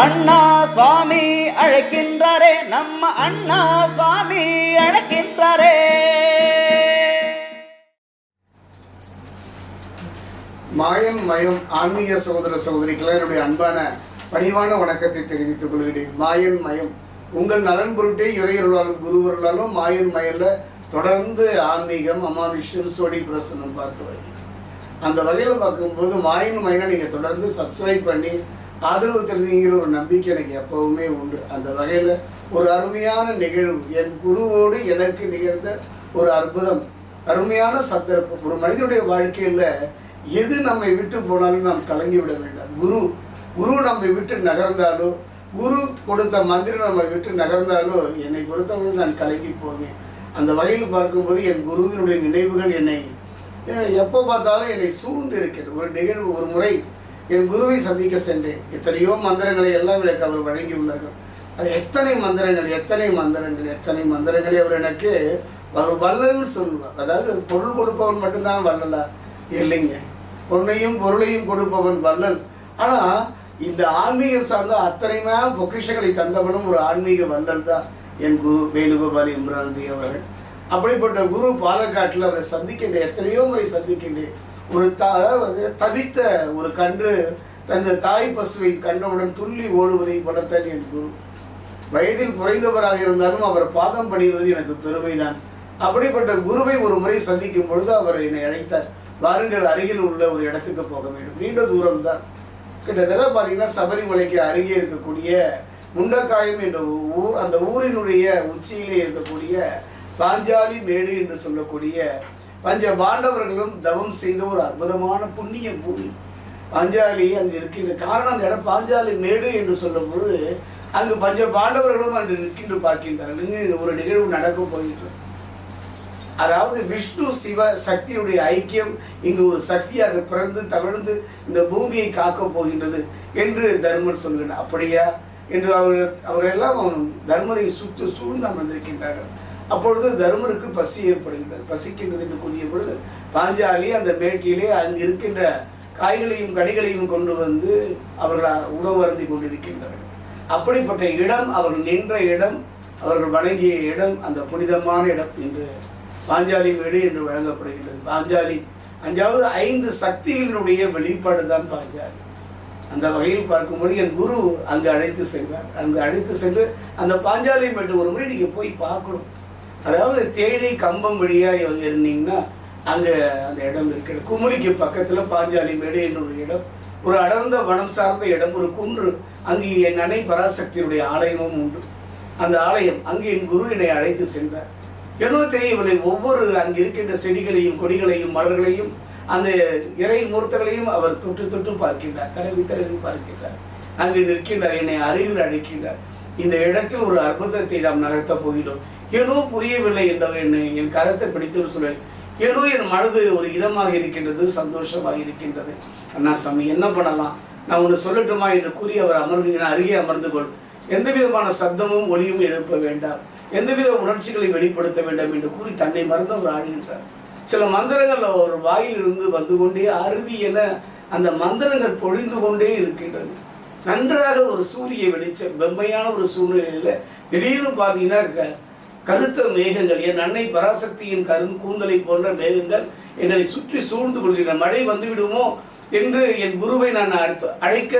அண்ணா சுவாமி அழைக்கின்றாரே நம்ம அண்ணா சுவாமி அழைக்கின்றாரே. மாயம் மயம் ஆன்மீக சகோதர சகோதரிகளை என்னுடைய அன்பான பணிவான வணக்கத்தை தெரிவித்துக் கொள்கிறேன். மாயன் மயம். உங்கள் நலன் பொருட்டே இறையருளாலும் குருவர்களாலும் மாயன் மயல்ல தொடர்ந்து ஆன்மீகம் அமானுஷ்யம் சோடி பிரசனம் பார்த்து வருகிறேன். அந்த வகையில் பார்க்கும்போது மாயன் மயனை நீங்கள் தொடர்ந்து சப்ஸ்கிரைப் பண்ணி ஆதரவு தருவீங்கிற ஒரு நம்பிக்கை எனக்கு எப்பவுமே உண்டு. அந்த வகையில் ஒரு அருமையான நிகழ்வு. என் குருவோடு எனக்கு நிகழ்ந்த ஒரு அற்புதம். அருமையான சந்தர்ப்பம். ஒரு மனிதனுடைய வாழ்க்கையில் எது நம்மை விட்டு போனாலும் நாம் கலங்கி விட வேண்டாம். குரு குரு நம்மை விட்டு நகர்ந்தாலோ குரு கொடுத்த மந்திரம் நம்மை விட்டு நகர்ந்தாலோ என்னை பொறுத்தவரை நான் கலங்கி போவேன். அந்த வகையில் பார்க்கும்போது என் குருவினுடைய நினைவுகள் என்னை எப்போ பார்த்தாலும் என்னை சூழ்ந்து இருக்கிறது ஒரு நிகழ்வு ஒரு முறை என் குருவை சந்திக்க சென்றேன். எத்தனையோ மந்திரங்களை எல்லாம் எனக்கு அவர் வழங்கியுள்ளார்கள் அது எத்தனை மந்திரங்கள் எத்தனை மந்திரங்கள் எத்தனை மந்திரங்களை அவர் எனக்கு அவர் வள்ளல்னு சொல்லுவார் அதாவது பொருள் கொடுப்பவன் மட்டும்தான் வல்லலா இல்லைங்க. பொண்ணையும் பொருளையும் கொடுப்பவன் வல்லல் ஆனால் இந்த ஆன்மீகம் சார்ந்த அத்தனைமே பொக்கிஷங்களை தந்தவனும் ஒரு ஆன்மீக வல்லல் தான் என் குரு வேணுகோபால் இம்ராந்தி அவர்கள். அப்படிப்பட்ட குரு பாலக்காட்டில் அவரை சந்திக்கின்றேன். எத்தனையோ முறை சந்திக்கின்றேன். ஒரு த அதாவது தவித்த ஒரு கன்று தனது தாய் பசுவை கண்டவுடன் துள்ளி ஓடுவதை வளர்த்தான் என் குரு வயதில் குறைந்தவராக இருந்தாலும் அவர் பாதம் பணிவது எனக்கு பெருமைதான். அப்படிப்பட்ட குருவை ஒரு முறை சந்திக்கும் பொழுது அவர் என்னை அழைத்தார். வாருங்கள் அருகில் உள்ள ஒரு இடத்துக்கு போக வேண்டும். நீண்ட தூரம் தான். கிட்டத்தட்ட பார்த்தீங்கன்னா சபரிமலைக்கு அருகே இருக்கக்கூடிய முண்டக்காயம் என்ற ஊர் அந்த ஊரினுடைய உச்சியிலே இருக்கக்கூடிய பாஞ்சாலி மேடு என்று சொல்லக்கூடிய பஞ்ச பாண்டவர்களும் தவம் செய்த ஒரு அற்புதமான புண்ணிய பூமி. பஞ்சாலி அங்கு இருக்கின்ற காரணம் அந்த இடம் பாஞ்சாலி மேடு என்று சொல்லும் பொழுது அங்கு பஞ்ச பாண்டவர்களும் அன்று நிற்கின்று பார்க்கின்றார்கள் ஒரு நிகழ்வு நடக்க போகின்றது. அதாவது விஷ்ணு சிவ சக்தியுடைய ஐக்கியம் இங்கு ஒரு சக்தியாக பிறந்து தவிழ்ந்து இந்த பூமியை காக்கப் போகின்றது என்று தர்மர் சொல்கிறார். அப்படியா? என்று அவர்கள் அவரெல்லாம் தர்மரை சுற்று சூழ்ந்து அமர்ந்திருக்கின்றார்கள். அப்பொழுது தர்மருக்கு பசி ஏற்படுகின்றது. பசிக்கின்றது என்று கூறிய பொழுது பாஞ்சாலி அந்த மேட்டிலே அங்கு இருக்கின்ற காய்களையும் கனிகளையும் கொண்டு வந்து அவர்கள் உணவு அருந்தி கொண்டிருக்கின்றனர். அப்படிப்பட்ட இடம் அவர்கள் நின்ற இடம் அவர்கள் வணங்கிய இடம் அந்த புனிதமான இடம் என்று பாஞ்சாலி வீடு என்று வழங்கப்படுகின்றது. பாஞ்சாலி அஞ்சாவது ஐந்து சக்திகளினுடைய வெளிப்பாடு தான் பாஞ்சாலி. அந்த வகையில் பார்க்கும்போது என் குரு அங்கு அழைத்து செல்வார் அங்கு அழைத்து சென்று அந்த பாஞ்சாலி மேட்டு ஒரு முறை நீங்கள் போய் பார்க்கணும். அதாவது தேடி கம்பம் வழியாக இருந்தீங்கன்னா அங்கே அந்த இடம் இருக்கிறது குமுளிக்கு பக்கத்தில் பாஞ்சாலி மேடு என்னுடைய ஒரு இடம். ஒரு அடர்ந்த வனம் சார்ந்த இடம் ஒரு குன்று. அங்கு என் அன்னை பராசக்தியுடைய ஆலயமும் உண்டு. அந்த ஆலயம் அங்கு என் குரு என்னை அழைத்து சென்றார். என்னோ இவளை ஒவ்வொரு அங்கு இருக்கின்ற செடிகளையும் கொடிகளையும் மலர்களையும் அந்த இறை மூர்த்தங்களையும் அவர் தொட்டு தொட்டு பார்க்கின்றார். தடவி தடவி பார்க்கின்றார். அங்கு நிற்கின்றார் என்னை அருகில் அழைக்கின்றார். இந்த இடத்தில் ஒரு அற்புதத்தை நாம் நகர்த்தப் போகிறோம். ஏனோ புரியவில்லை என்றவர் என்னை என் கரத்தை பிடித்து சொல்வேன். ஏனோ என் மனது ஒரு இதமாக இருக்கின்றது சந்தோஷமாக இருக்கின்றது. அண்ணா சாமி என்ன பண்ணலாம்? நான் ஒன்று சொல்லட்டுமா என்று கூறி அவர் அமர்ந்து அருகே அமர்ந்து கொள். எந்த விதமான சப்தமும் ஒளியும் எழுப்ப வேண்டாம். எந்தவித உணர்ச்சிகளை வெளிப்படுத்த வேண்டாம் என்று கூறி தன்னை மறந்து அவர் ஆடுகின்றார் சில மந்திரங்கள் ஒரு வாயிலிருந்து வந்து கொண்டே அருவி என அந்த மந்திரங்கள் பொழிந்து கொண்டே இருக்கின்றது. நன்றாக ஒரு சூரிய வெளிச்சம் வெம்மையான ஒரு சூழ்நிலையில் திடீர்னு பார்த்தீங்கன்னா க- கருத்த மேகங்கள் என் அன்னை பராசக்தியின் கரும் கூந்தலை போன்ற மேகங்கள் எங்களை சுற்றி சூழ்ந்து கொள்கின்றன. மழை வந்துவிடுமோ என்று என் குருவை நான் அடுத்து அழைக்க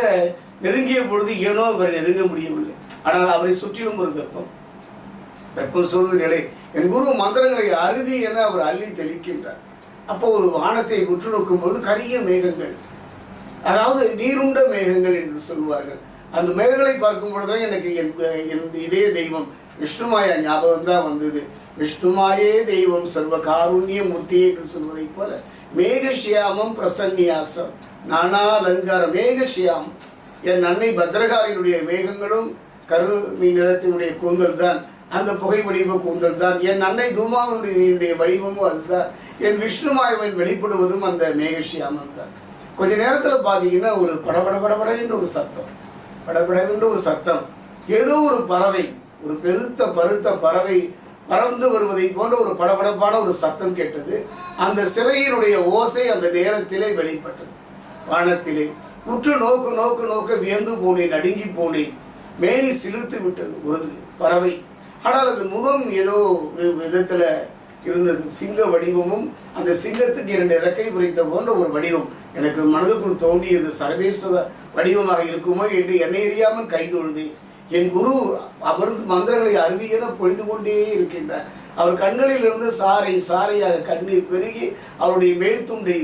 நெருங்கிய பொழுது ஏனோ அவர் நெருங்க முடியவில்லை. ஆனால் அவரை சுற்றிலும் ஒரு வெப்பம். வெப்பம் சூழ்ந்த நிலை. என் குரு மந்திரங்களை அருதி என அவர் அள்ளி தெளிக்கின்றார். அப்போ ஒரு வானத்தை உற்று நோக்கும்போது கரிய மேகங்கள் அதாவது நீருண்ட மேகங்கள் என்று சொல்வார்கள். அந்த மேகங்களை பார்க்கும் பொழுதுதான் எனக்கு என் என் இதே தெய்வம். விஷ்ணுமாயா ஞாபகம் தான் வந்தது. விஷ்ணுமாயே தெய்வம் சர்வ காருண்ய மூர்த்தி என்று சொல்வதைப் போல மேகஷியாமம் பிரசன்னியாசம் நானா அலங்காரம். மேகஷியாமம். என் அன்னை பத்ரகாளியினுடைய மேகங்களும் கருமி நிறத்தினுடைய கூந்தல் தான் அந்த புகை வடிவ கூந்தல் தான் என் அன்னை தூமாவுடைய வடிவமும் அதுதான். என் விஷ்ணுமாயவன் வெளிப்படுவதும் அந்த மேகஷியாமம் தான் கொஞ்ச நேரத்தில் பார்த்தீங்கன்னா ஒரு படபட படபடன்னு ஒரு சத்தம். படபடன்னு ஒரு சத்தம். ஏதோ ஒரு பறவை ஒரு பெருத்த பருத்த பறவை பறந்து வருவதை போன்ற ஒரு படபடப்பான ஒரு சத்தம் கேட்டது. அந்த சிறையினுடைய ஓசை அந்த நேரத்திலே வெளிப்பட்டது. வானத்திலே உற்று நோக்கு நோக்கு நோக்க வியந்து போனேன் நடுங்கி போனேன். மேனி சிலிர்த்து விட்டது ஒரு பறவை. ஆனால் அது முகம் ஏதோ ஒரு விதத்தில் இருந்தது. சிங்க வடிவமும் அந்த சிங்கத்துக்கு இரண்டு இறக்கை புரித்த போன்ற ஒரு வடிவம். எனக்கு மனதுக்குள் தோண்டியது சர்வேஸ்வர வடிவமாக இருக்குமோ என்று என்னை அறியாமல் கைதொழுது என் குரு அமர்ந்து மந்திரங்களை அருவியென பொழுது கொண்டே இருக்கின்றார். அவர் கண்களில் இருந்து சாறை சாறையாக கண்ணீர் பெருகி அவருடைய மேல் துண்டை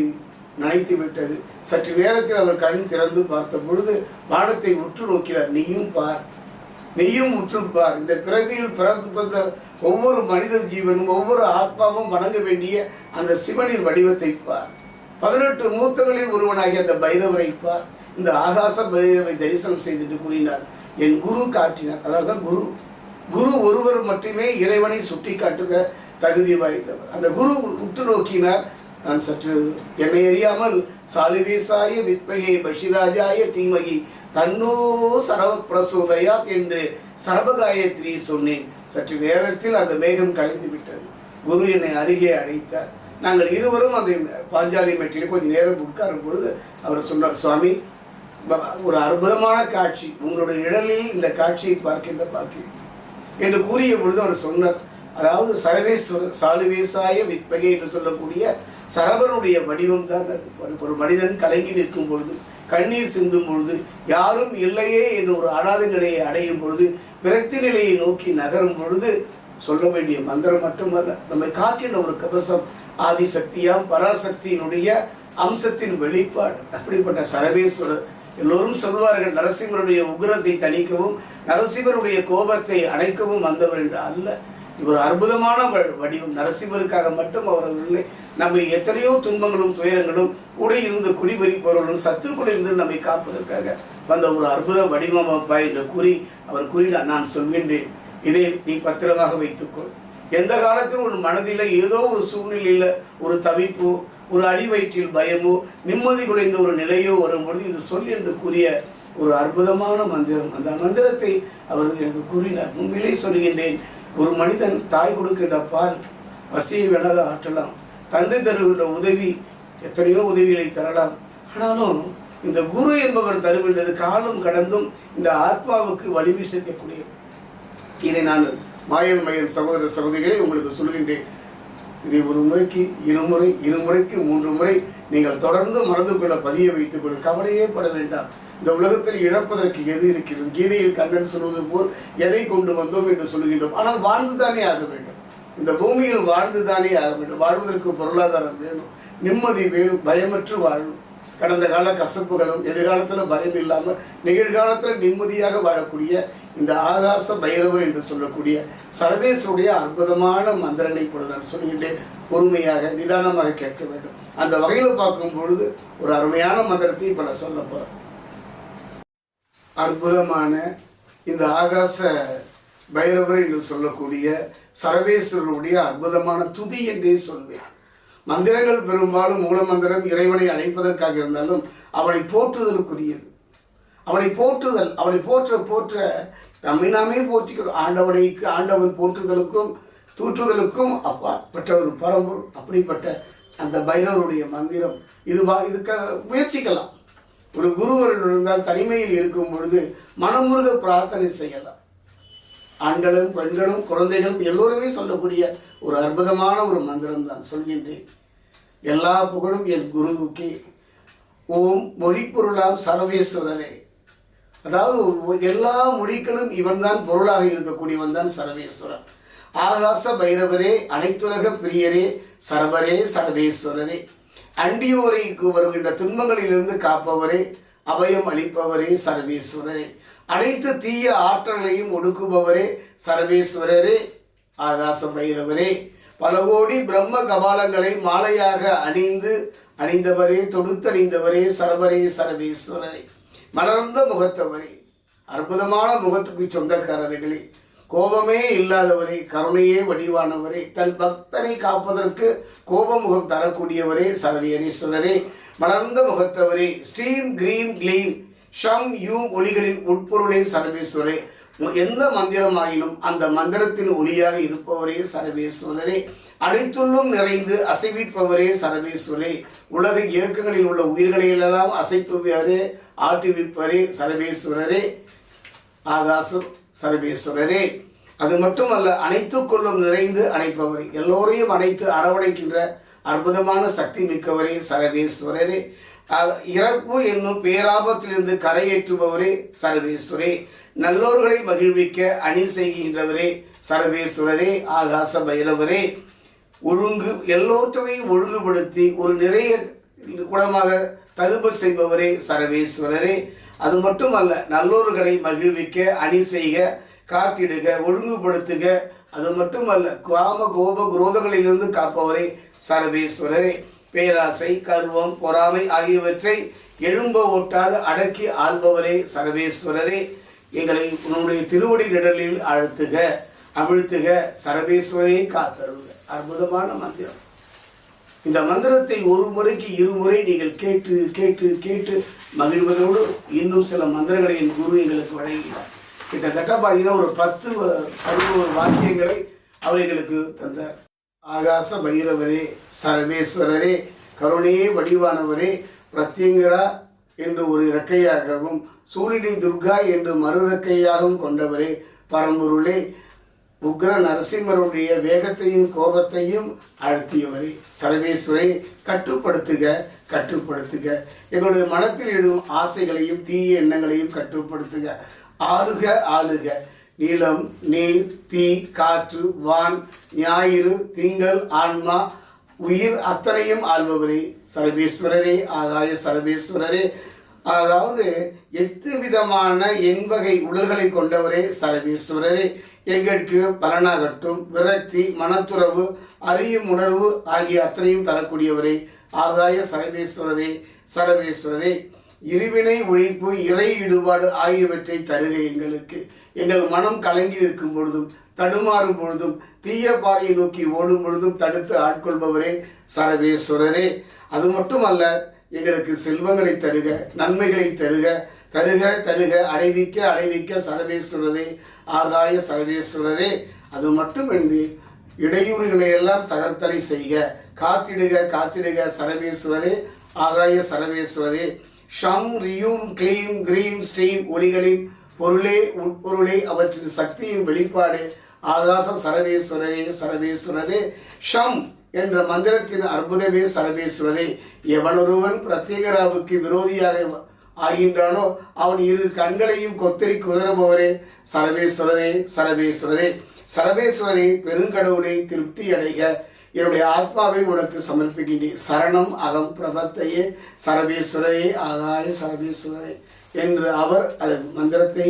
நனைத்து விட்டது. சற்று நேரத்தில் அவர் கண் திறந்து பார்த்த பொழுது வானத்தை உற்று நோக்கிறார் நீயும் பார். நீயும் உற்றுப்பார் இந்த பிறவியில் பிறந்து வந்த ஒவ்வொரு மனித ஜீவனும் ஒவ்வொரு ஆத்மாவும் வணங்க வேண்டிய அந்த சிவனின் வடிவத்தை பார். பதினெட்டு மூத்தங்களில் ஒருவனாகிய அந்த பைரவரை பார் இந்த ஆகாச பைரவை தரிசனம் செய்துட்டு கூறினார். என் குரு காட்டினார். அதாவது தான் குரு குரு ஒருவர் மட்டுமே இறைவனை சுட்டி காட்டுக தகுதி வாய்ந்தவர். அந்த குரு உற்று நோக்கினார். நான் சற்று என்னை அறியாமல் சாலிவேசாய வித்மகே பஷிராஜாய தீமகி தன்னோ சரவ பிரசோதயா என்று சரபகாயத்ரி சொன்னேன். சற்று நேரத்தில் அந்த மேகம் கலைந்து விட்டது குரு என்னை அருகே அழைத்தார். நாங்கள் இருவரும் அந்த பாஞ்சாலி மெட்டியில் கொஞ்சம் நேரம் உட்காரும் பொழுது அவர் சொன்னார் சுவாமி ஒரு அற்புதமான காட்சி உங்களுடைய நிழலில் இந்த காட்சியை பார்க்கின்ற பாக்கியம். என்று கூறிய பொழுது அவர் சொன்னார் அதாவது சரவேஸ்வரர் சாலுவேசாய வித்பகை என்று சொல்லக்கூடிய சரவனுடைய வடிவம் தான் அது. ஒரு- மனிதன் கலங்கி நிற்கும் பொழுது கண்ணீர் சிந்தும் பொழுது யாரும் இல்லையே என்று ஒரு அனாதை நிலையை அடையும் பொழுது பிறத்தி நிலையை நோக்கி நகரும் பொழுது சொல்ல வேண்டிய மந்திரம் மட்டுமல்ல நம்மை காக்கின்ற ஒரு கவசம் ஆதிசக்தியாம் பராசக்தியினுடைய அம்சத்தின் வெளிப்பாடு. அப்படிப்பட்ட சரவேஸ்வரர் எல்லோரும் சொல்வார்கள் நரசிம்மருடைய உக்ரத்தை தணிக்கவும் நரசிம்மருடைய கோபத்தை அணைக்கவும் வந்தவர் என்று அல்ல. இவர் அற்புதமான வடிவம். நரசிம்மருக்காக மட்டும் அவர் இல்லை நம்மை எத்தனையோ துன்பங்களும் துயரங்களும் கூட இருந்து குடிபறிப்பவர்களும் சத்துருக்களிலிருந்து நம்மை காப்பதற்காக வந்த ஒரு அற்புத வடிவம் அப்பா என்று கூறி அவர் கூறினார். நான் சொல்கின்றேன் இதை நீ பத்திரமாக வைத்துக்கொள். எந்த காலத்திலும் ஒரு மனதில் ஏதோ ஒரு சூழ்நிலையில் ஒரு தவிப்போ ஒரு அடிவயிற்றில் பயமோ நிம்மதி குறைந்த ஒரு நிலையோ வரும்பொழுது இது சொல் என்று கூறிய ஒரு அற்புதமான மந்திரம். அந்த மந்திரத்தை அவர் எனக்கு கூறினார். உண்மையிலே சொல்கின்றேன் ஒரு மனிதன் தாய் கொடுக்கின்ற பால் வசியை வேணாலும் ஆற்றலாம். தந்தை தருகின்ற உதவி எத்தனையோ உதவிகளை தரலாம். ஆனாலும் இந்த குரு என்பவர் தருகின்றது காலம் கடந்தும் இந்த ஆத்மாவுக்கு வலிமை சேர்க்கக்கூடியது இதை நான் மாயன் மயன் சகோதர சகோதரிகளை உங்களுக்கு சொல்கின்றேன் இதை ஒரு முறைக்கு இருமுறை இருமுறைக்கு மூன்று முறை நீங்கள் தொடர்ந்து மனதுக்குள்ள பதிய வைத்துக் கொள்ள கவலையே பட வேண்டாம். இந்த உலகத்தில் இழப்பதற்கு எது இருக்கிறது? கீதையில் கண்ணன் சொல்வது போல் எதை கொண்டு வந்தோம் என்று சொல்கின்றோம் ஆனால் வாழ்ந்துதானே ஆக வேண்டும். இந்த பூமியில் வாழ்ந்துதானே ஆக வேண்டும். வாழ்வதற்கு பொருளாதாரம் வேணும். நிம்மதி வேணும். பயமற்று வாழணும் கடந்த கால கசப்புகளும் எதிர்காலத்தில் பயம் இல்லாமல் நிகழ்காலத்தில் நிம்மதியாக வாழக்கூடிய இந்த ஆகாச பைரவர் என்று சொல்லக்கூடிய சர்வேஸ்வருடைய அற்புதமான மந்திரங்களை கூட நான் சொல்கின்றேன். பொறுமையாக நிதானமாக கேட்க வேண்டும். அந்த வகையில் பார்க்கும் பொழுது ஒரு அருமையான மந்திரத்தை இப்போ நான் சொல்ல போகிறேன் அற்புதமான இந்த ஆகாச பைரவர் என்று சொல்லக்கூடிய சர்வேஸ்வரனுடைய அற்புதமான துதி என்றே சொல்வேன். மந்திரங்கள் பெரும்பாலும் மூலமந்திரம் இறைவனை அழைப்பதற்காக இருந்தாலும் அவனை போற்றுதலுக்குரியது. அவனை போற்றுதல் அவனை போற்ற போற்ற நம்மை நாமே போற்றிக்கிறோம். ஆண்டவனைக்கு ஆண்டவன் போற்றுதலுக்கும் தூற்றுதலுக்கும் அப்பாற்பட்ட ஒரு பரம்பொருள் அப்படிப்பட்ட அந்த பைரவருடைய மந்திரம். இதுவா இதுக்காக முயற்சிக்கலாம். ஒரு குருவர்கள் இருந்தால் தனிமையில் இருக்கும் பொழுது மனமுருக பிரார்த்தனை செய்யலாம். ஆண்களும் பெண்களும் குழந்தைகளும் எல்லோருமே சொல்லக்கூடிய ஒரு அற்புதமான ஒரு மந்திரம் தான் சொல்கின்றேன். எல்லா புகழும் என் குருவுக்கே. ஓம் மொழி பொருளாம் சரவேஸ்வரரே. அதாவது எல்லா மொழிகளும் இவன்தான் பொருளாக இருக்கக்கூடியவன் தான் சரவேஸ்வரன். ஆகாச பைரவரே அனைத்துலக பிரியரே சரபரே சரவேஸ்வரரே. அண்டியோரைக்கு வருகின்ற துன்பங்களிலிருந்து காப்பவரே அபயம் அளிப்பவரே சரவேஸ்வரரே. அனைத்து தீய ஆற்றலையும் ஒடுக்குபவரே சரவேஸ்வரரே. ஆகாச பைரவரே பல கோடி பிரம்ம கபாலங்களை மாலையாக அணிந்து அணிந்தவரே தொடுத்தணிந்தவரே சரவரே சரவேஸ்வரரே. மலர்ந்த முகத்தவரே. அற்புதமான முகத்துக்கு சொந்தக்காரர்களே. கோபமே இல்லாதவரே கருணையே வடிவானவரே. தன் பக்தனை காப்பதற்கு கோபமுகம் தரக்கூடியவரே சரவேரீஸ்வரரே மலர்ந்த முகத்தவரே. ஸ்ரீம் கிரீம் க்ளீம். ஷம் யூம் ஒளிகளின் உட்பொருளே சரவேஸ்வரே எந்த மந்திரமாயினும் அந்த மந்திரத்தின் ஒளியாக இருப்பவரே சரவேஸ்வரரே. அனைத்துள்ளும் நிறைந்து அசைவிப்பவரே சரவேஸ்வரே உலக இயக்கங்களில் உள்ள உயிர்களை எல்லாம் அசைப்பவரே ஆட்டுவிப்பவரே சரவேஸ்வரரே. ஆகாசம் சரவேஸ்வரரே. அது மட்டுமல்ல அனைத்துக்குள்ளும் நிறைந்து அணைப்பவரே. எல்லோரையும் அனைத்து அரவணைக்கின்ற அற்புதமான சக்தி மிக்கவரே சரவேஸ்வரரே. இறப்பு என்னும் பேராபத்திலிருந்து கரையேற்றுபவரே சர்வேஸ்வரே. நல்லோர்களை மகிழ்விக்க அணி செய்கின்றவரே சர்வேஸ்வரரே ஆகாச பைரவரே. ஒழுங்கு எல்லோற்றையும் ஒழுங்குபடுத்தி ஒரு நிறைய குணமாக தகுப்பு செய்பவரே சரவேஸ்வரரே. அது மட்டுமல்ல நல்லோர்களை மகிழ்விக்க அணி செய்க காத்திடுக ஒழுங்குபடுத்துக. அது மட்டுமல்ல காம கோப குரோதங்களிலிருந்து காப்பவரே சரவேஸ்வரரே. பேராசை கர்வம் பொறாமை ஆகியவற்றை எழும்ப ஓட்டாது அடக்கி ஆள்பவரே சரவேஸ்வரரே எங்களை உன்னுடைய திருவடி நிழலில் அழுத்துக அவிழ்த்துக சரவேஸ்வரரை காத்தருங்க அற்புதமான மந்திரம். இந்த மந்திரத்தை ஒரு முறைக்கு இருமுறை நீங்கள் கேட்டு கேட்டு கேட்டு மகிழ்வதோடு இன்னும் சில மந்திரங்களை என் குரு எங்களுக்கு வழங்கினார். கிட்டத்தட்ட பார்த்தீங்கன்னா ஒரு பத்து வ- பதினோரு வாக்கியங்களை அவர் எங்களுக்கு தந்தார். ஆகாச பைரவரே சரவேஸ்வரரே கருணையே வடிவானவரே பிரத்யங்கரா என்று ஒரு இறக்கையாகவும் சூரியனை துர்கா என்று மறு இறக்கையாகவும் கொண்டவரே பரம்பொருளே உக்ர நரசிம்மருடைய வேகத்தையும் கோபத்தையும் அழுத்தியவரே. சரவேஸ்வரை கட்டுப்படுத்துக கட்டுப்படுத்துக. எங்களுடைய மனத்தில் இடும் ஆசைகளையும் தீய எண்ணங்களையும் கட்டுப்படுத்துக. ஆளுக ஆளுக. நீளம் நீர் தீ காற்று வான் ஞாயிறு திங்கள் ஆன்மா உயிர் அத்தனையும் ஆள்பவரே. சரபேஸ்வரரே ஆகாய சரபேஸ்வரரே அதாவது எட்டு விதமான எண்வகை உடல்களை கொண்டவரே சரவேஸ்வரரே. எங்களுக்கு பலனாகட்டும் விரக்தி மனத்துறவு அறியும் உணர்வு ஆகிய அத்தனையும் தரக்கூடியவரே. ஆகாய சரவேஸ்வரரே சரபேஸ்வரரே இருவினை ஒழிப்பு இறை ஈடுபாடு ஆகியவற்றை தருக எங்களுக்கு. எங்கள் மனம் கலங்கி இருக்கும் பொழுதும் தடுமாறும் பொழுதும் தீய பாதையை நோக்கி ஓடும் பொழுதும் தடுத்து ஆட்கொள்பவரே சரவேஸ்வரரே. அது மட்டுமல்ல எங்களுக்கு செல்வங்களை தருக நன்மைகளை தருக தருக தருக அடைவிக்க அடைவிக்க சரவேஸ்வரரே ஆகாய சரவேஸ்வரரே. அது மட்டுமின்றி இடையூறுகளை எல்லாம் தகர்த்தலை செய்க காத்திடுக காத்திடுக சரவேஸ்வரரே ஆகாய சரவேஸ்வரரே. ஷம் ரியும் கிளீம் கிரீம் ஸ்ரீம் ஒளிகளின் பொருளே உட்பொருளே அவற்றின் சக்தியின் வெளிப்பாடு. ஆகாசம் சரவேஸ்வரரே சரவேஸ்வரரே ஷம் என்ற மந்திரத்தின் அற்புதமே சரவேஸ்வரரே எவனொருவன் பிரத்யேகராவுக்கு விரோதியாக ஆகின்றானோ அவன் இரு கண்களையும் கொத்தரி குதறுபவரே. சரவேஸ்வரரே சரவேஸ்வரரே சரவேஸ்வரே பெருங்கடவுளை திருப்தி அடைக. என்னுடைய ஆத்மாவை உனக்கு சமர்ப்பிக்கின்றேன். சரணம் அகம் பிரபத்தையே. சரவேஸ்வரரே ஆகாய சரவேஸ்வரரே என்று அவர் அது மந்திரத்தை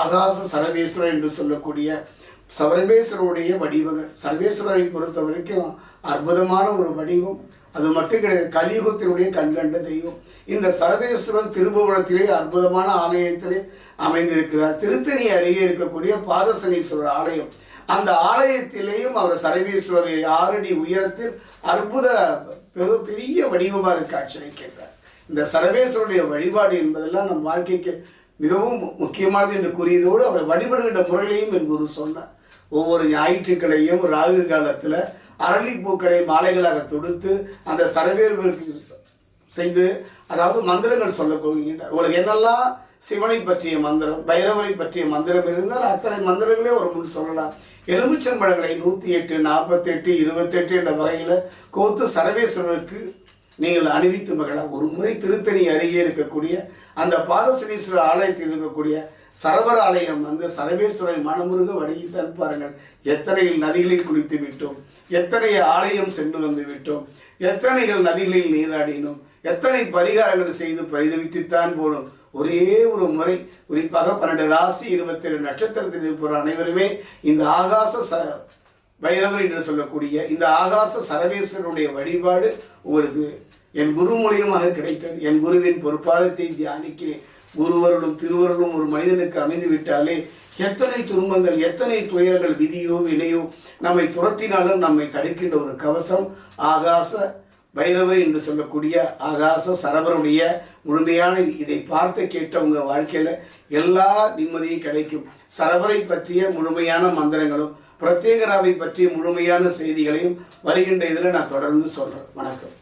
ஆகாச சரவேஸ்வரர் என்று சொல்லக்கூடிய சரவேஸ்வரருடைய வடிவங்கள். சர்வேஸ்வரரை பொறுத்த வரைக்கும் அற்புதமான ஒரு வடிவம். அது மட்டும் கிடையாது கலியுகத்தினுடைய கண்கண்ட தெய்வம். இந்த சரவேஸ்வரன் திருபுவனத்திலே அற்புதமான ஆலயத்திலே அமைந்திருக்கிறார். திருத்தணி அருகே இருக்கக்கூடிய பாதசனீஸ்வரர் ஆலயம். அந்த ஆலயத்திலேயும் அவர் சரவேஸ்வரர் ஆறடி உயரத்தில் அற்புத பெரு பெரிய வடிவமாக காட்சியளிக்கின்றார். இந்த சரவேஸ்வருடைய வழிபாடு என்பதெல்லாம் நம் வாழ்க்கைக்கு மிகவும் முக்கியமானது என்று கூறியதோடு அவரை வழிபடுகின்ற முறையிலையும் என் குரு சொன்னார். ஒவ்வொரு ஞாயிற்றுக்கிழையும் ராகு காலத்தில் அரளிப்பூக்களை மாலைகளாக தொடுத்து அந்த சரவேல்வருக்கு செய்து அதாவது மந்திரங்கள் சொல்ல கொள்கின்றார். உங்களுக்கு என்னெல்லாம் சிவனை பற்றிய மந்திரம் பைரவரை பற்றிய மந்திரம் இருந்தால் அத்தனை மந்திரங்களே ஒரு முன் சொல்லலாம். எலுமிச்சம்பழங்களை நூற்றி எட்டு நாற்பத்தெட்டு இருபத்தெட்டு என்ற வகையில் கோத்து சரவேஸ்வரருக்கு நீங்கள் அணிவித்து மகளா ஒரு முறை திருத்தணி அருகே இருக்கக்கூடிய அந்த பாதசனீஸ்வரர் ஆலயத்தில் இருக்கக்கூடிய சரவர ஆலயம் வந்து சரவேஸ்வரை மனமுருக வணங்கித்தான் பாருங்கள். எத்தனை நதிகளில் குளித்து விட்டோம் எத்தனை ஆலயம் சென்று வந்து விட்டோம் எத்தனைகள் நதிகளில் நீராடினோம் எத்தனை பரிகாரங்கள் செய்து பரிதவித்துத்தான் போனோம். ஒரே ஒரு முறை குறிப்பாக பன்னெண்டு ராசி இருபத்தேழு நட்சத்திரத்தில் இருப்பவர் அனைவருமே இந்த ஆகாச ச பைரவர் என்று சொல்லக்கூடிய இந்த ஆகாச சரவேஸ்வரனுடைய வழிபாடு உங்களுக்கு என் குரு மூலியமாக கிடைத்தது. என் குருவின் பொறுப்பாளத்தை தியானிக்கிறேன். குருவருளும் திருவருளும் ஒரு மனிதனுக்கு அமைந்து விட்டாலே எத்தனை துன்பங்கள் எத்தனை துயரங்கள் விதியோ வினையோ நம்மை துரத்தினாலும் நம்மை தடுக்கின்ற ஒரு கவசம் ஆகாச பைரவர் என்று சொல்லக்கூடிய ஆகாச சரபருடைய முழுமையான இதை பார்த்து கேட்ட உங்கள் வாழ்க்கையில் எல்லா நிம்மதியும் கிடைக்கும். சரபரை பற்றிய முழுமையான மந்திரங்களும் பிரத்யேகராவை பற்றிய முழுமையான செய்திகளையும் வருகின்ற இதில் நான் தொடர்ந்து சொல்கிறேன் வணக்கம்.